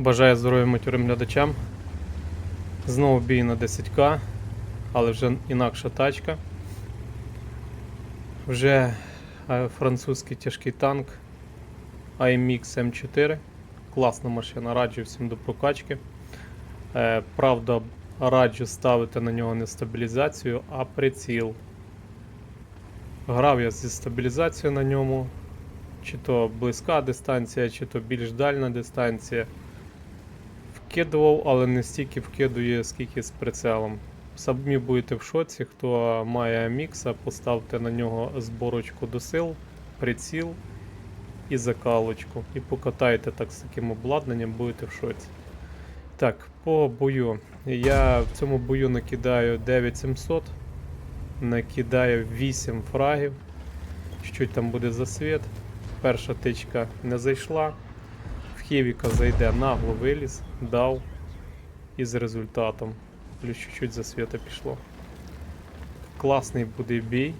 Бажаю здоров'я матюрим глядачам. Знову бій на 10к, але вже інакша тачка. Вже е, французький тяжкий танк AMX M4. Класна машина, раджу всім до прокачки. Е, правда, раджу ставити на нього не стабілізацію, а приціл. Грав я зі стабілізацією на ньому, чи то близька дистанція, чи то більш дальна дистанція. Вкидував, але не стільки вкидує, скільки з прицелом. Самі будете в шоці, хто має мікса, поставте на нього зборочку до сил, приціл і закалочку. І покатайте так з таким обладнанням, будете в шоці. Так, по бою. Я в цьому бою накидаю 9700, накидаю 8 фрагів. Що там буде за світ. Перша тичка не зайшла. Хевіка зайде нагло виліз, дав і з результатом. Плюс чуть-чуть за світа пішло. Класний буде бій.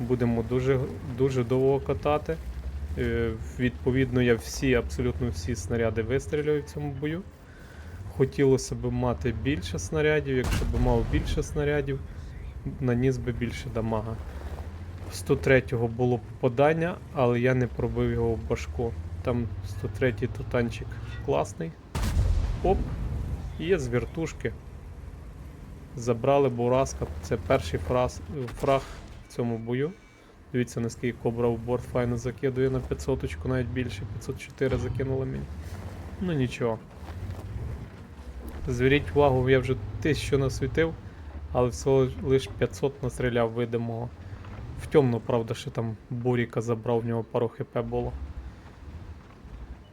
Будемо дуже, дуже довго катати. Е, Відповідно, я всі, абсолютно всі снаряди вистрілюю в цьому бою. Хотілося б мати більше снарядів, якщо б мав більше снарядів, наніс би більше дамага. 103-го було попадання, але я не пробив його в башку. Там 103-й тутанчик класний. Оп, є з вертушки. Забрали Бураска. Це перший фраз, фраг в цьому бою. Дивіться, наскільки кобра в борт файно закидує на 500 очку, навіть більше. 504 закинула мені. Ну нічого. Зверіть увагу, я вже тисячу насвітив, але всього лише 500 настріляв видимого. В темну, правда, ще там Буріка забрав, в нього пару хп було.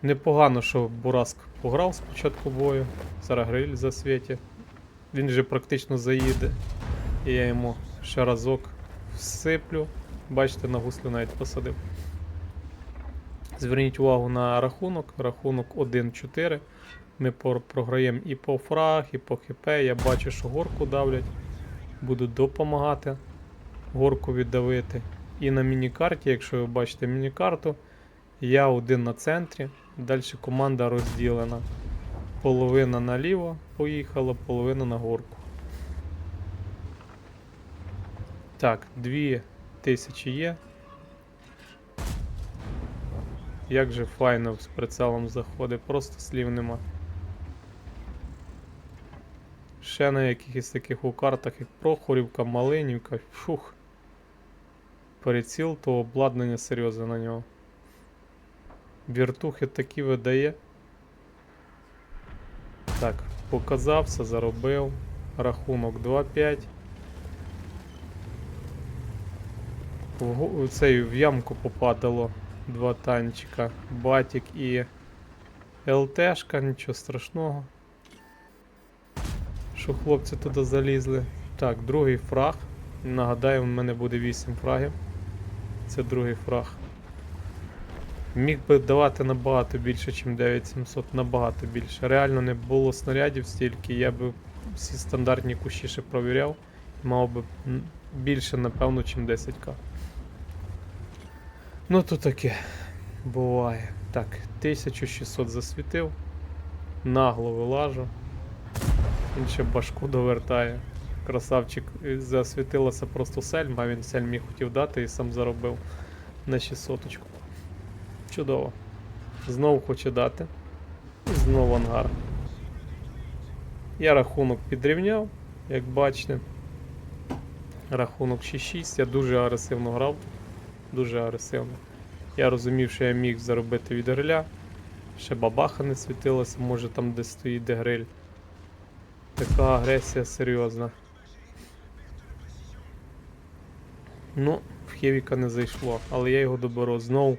Непогано, що Бураск пограв спочатку бою. Зараз гриль засвіті. Він вже практично заїде. І я йому ще разок всиплю. Бачите, на гуслю навіть посадив. Зверніть увагу на рахунок. Рахунок 1-4. Ми програємо і по фраг, і по хп. Я бачу, що горку давлять. Буду допомагати горку віддавити. І на міні-карті, якщо ви бачите міні-карту, я один на центрі. Далі команда розділена. Половина наліво поїхала, половина на горку. Так, дві тисячі є. Як же файно з прицелом заходить, просто слів нема. Ще на якихось таких у картах, як Прохорівка, Малинівка, фух. Приціл, то обладнання серйозне на нього. Віртухи такі видає. Так, показався, заробив. Рахунок 2-5. В, цей в ямку попадало два танчика. Батік і ЛТшка, нічого страшного. Що хлопці туди залізли. Так, другий фраг. Нагадаю, в мене буде 8 фрагів. Це другий фраг. Міг би давати набагато більше, ніж 9700, набагато більше. Реально не було снарядів стільки, я би всі стандартні кущі ще провіряв. Мав би більше, напевно, ніж 10к. Ну то таке. Буває. Так, 1600 засвітив. Нагло вилажу. Він ще башку довертає. Красавчик е, засвітилася просто сельма, а він сельмі хотів дати і сам заробив на 600 очку. Чудово. Знову хоче дати. І знову ангар. Я рахунок підрівняв, як бачите. Рахунок 6-6. Я дуже агресивно грав. Дуже агресивно. Я розумів, що я міг заробити від гриля. Ще бабаха не світилася, може там де стоїть де гриль. Така агресія серйозна. Ну, в Хевіка не зайшло, але я його доберу знов.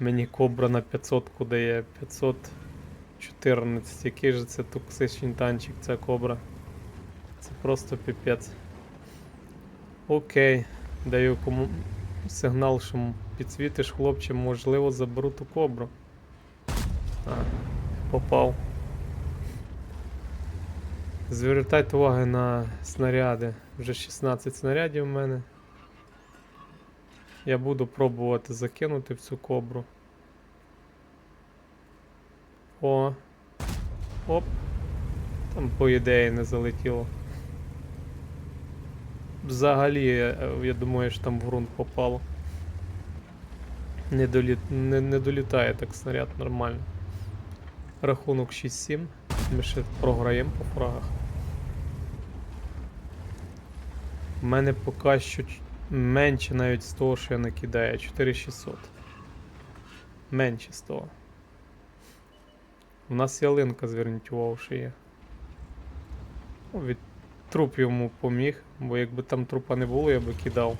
Мені кобра на 500 дає 514. Який же це токсичний танчик, ця кобра. Це просто піпець. Окей. Даю кому сигнал, що підсвітиш хлопче, можливо, заберу ту кобру. А, попав. Звертайте увагу на снаряди. Вже 16 снарядів в мене. Я буду пробувати закинути в цю кобру. О. Оп. Там, по ідеї, не залетіло. Взагалі, е, я думаю, що там в ґрунт попало. Не, долі... не, не долітає так снаряд нормально. Рахунок 6-7. Ми ще програємо по фрагах. У мене поки що менше навіть з того, що я накидаю. 4600. Менше з того. У нас ялинка, зверніть увагу, що є. Ну, від труп йому поміг, бо якби там трупа не було, я би кидав.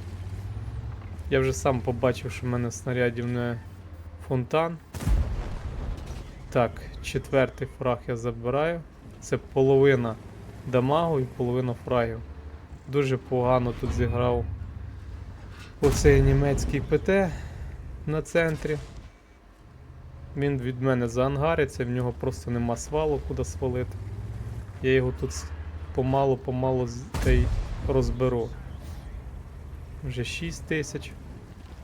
Я вже сам побачив, що в мене снарядів не фонтан. Так, четвертий фраг я забираю. Це половина дамагу і половина фрагів. Дуже погано тут зіграв оцей німецький ПТ на центрі. Він від мене заангариться, в нього просто нема свалу, куди свалити. Я його тут помалу-помалу розберу. Вже 6 тисяч.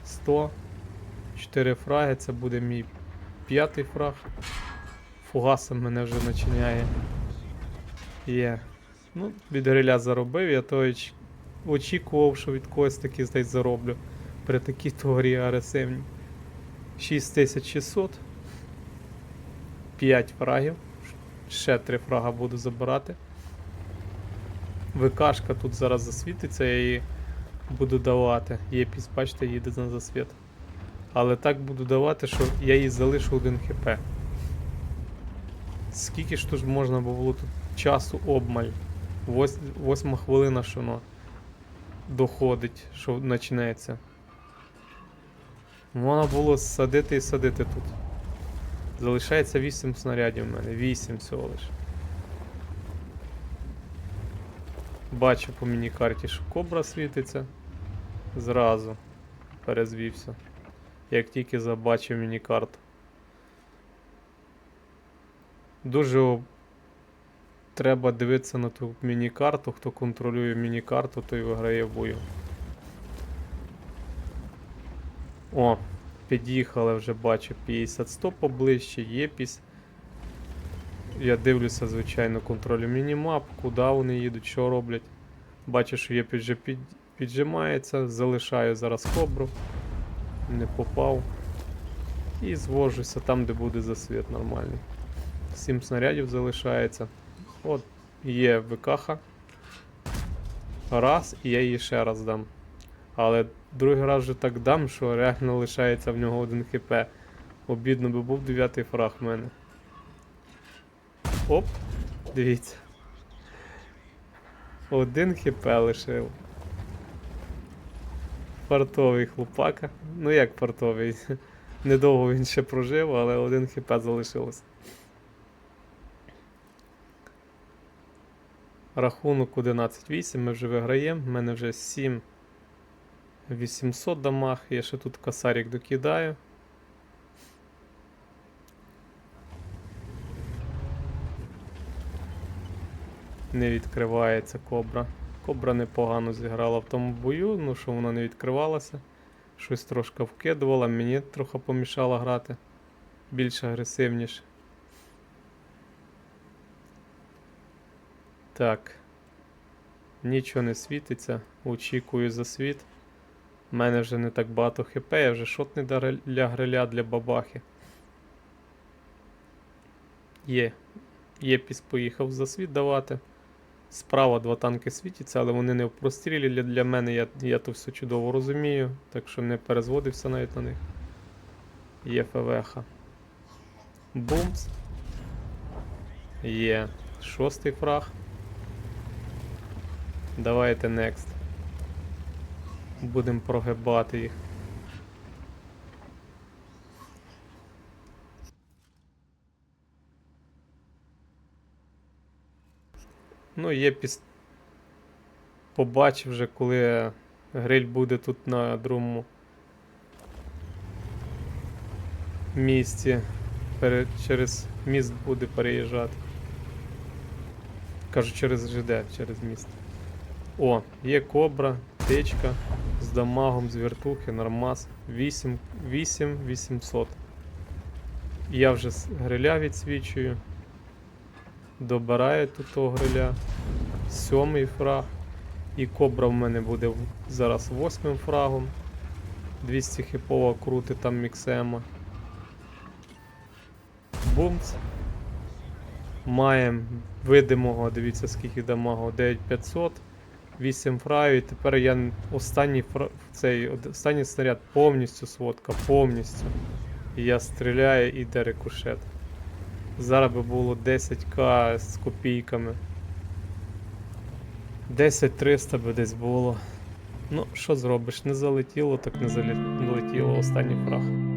100. 4 фраги, це буде мій п'ятий фраг. Фугасом мене вже начиняє. Є. Ну, від гриля заробив, я то оч- очікував, що від когось таки здесь зароблю. При такій то грі агресивній. 6600. 5 фрагів. Ще 3 фрага буду забирати. ВКшка тут зараз засвітиться, я її буду давати. Єпіс, бачите, їде на засвіт. Але так буду давати, що я їй залишу 1 хп. Скільки ж тут можна було тут часу обмаль? Вось, восьма хвилина, що воно доходить, що починається. Можна було садити і садити тут. Залишається 8 снарядів в мене, 8 всього лиш. Бачу по міні-карті, що кобра світиться. Зразу перезвівся. Як тільки забачив міні-карту. Дуже треба дивитися на ту міні-карту. Хто контролює міні-карту, той виграє в бою. О, під'їхали вже бачу 50-100 поближче, єпісь. Я дивлюся, звичайно, контролю мінімап, куди вони їдуть, що роблять. Бачу, що є вже під, піджимається, залишаю зараз кобру. Не попав. І звожуся там, де буде засвіт нормальний. 7 снарядів залишається. От є ВКХ. Раз, і я її ще раз дам. Але другий раз вже так дам, що реально лишається в нього один хп. Обідно би був дев'ятий фраг в мене. Оп, дивіться. Один хп лишив. Фартовий хлопака. Ну як фартовий? Недовго він ще прожив, але один хп залишилось. Рахунок 11-8, ми вже виграємо. У мене вже 7 800 дамаг. Я ще тут косарик докидаю. Не відкривається кобра. Кобра непогано зіграла в тому бою, ну що вона не відкривалася. Щось трошки вкидувала, мені трохи помішала грати. Більш агресивніше. Так. Нічого не світиться. Очікую за світ. У мене вже не так багато хп, я вже шотний для- гриля для бабахи. Є. Єпіс поїхав за світ давати. Справа два танки світяться, але вони не в прострілі для, для мене, я, я то все чудово розумію, так що не перезводився навіть на них. Є ФВХ. Бумс. Є. Шостий фраг. Давайте next. Будемо прогибати їх. Ну, є піс... Побачив вже, коли гриль буде тут на другому місці. Пере... Через міст буде переїжджати. Кажу, через ЖД, через міст. О, є кобра, течка з дамагом, з вертухи, нормас. 8, 8 800. Я вже гриля відсвічую. Добирає тут того гриля. Сьомий фраг. І кобра в мене буде зараз восьмим фрагом. 200 хіпова крути там міксема. Бумц. Маємо видимого, дивіться скільки дамагу, 9500, 8 фраю, і тепер я останній, фра... цей, останній снаряд повністю сводка, повністю. І я стріляю і йде рикошет. Зараз би було 10к з копійками. 10-300 би десь було. Ну, що зробиш, не залетіло, так не залетіло останній фраг.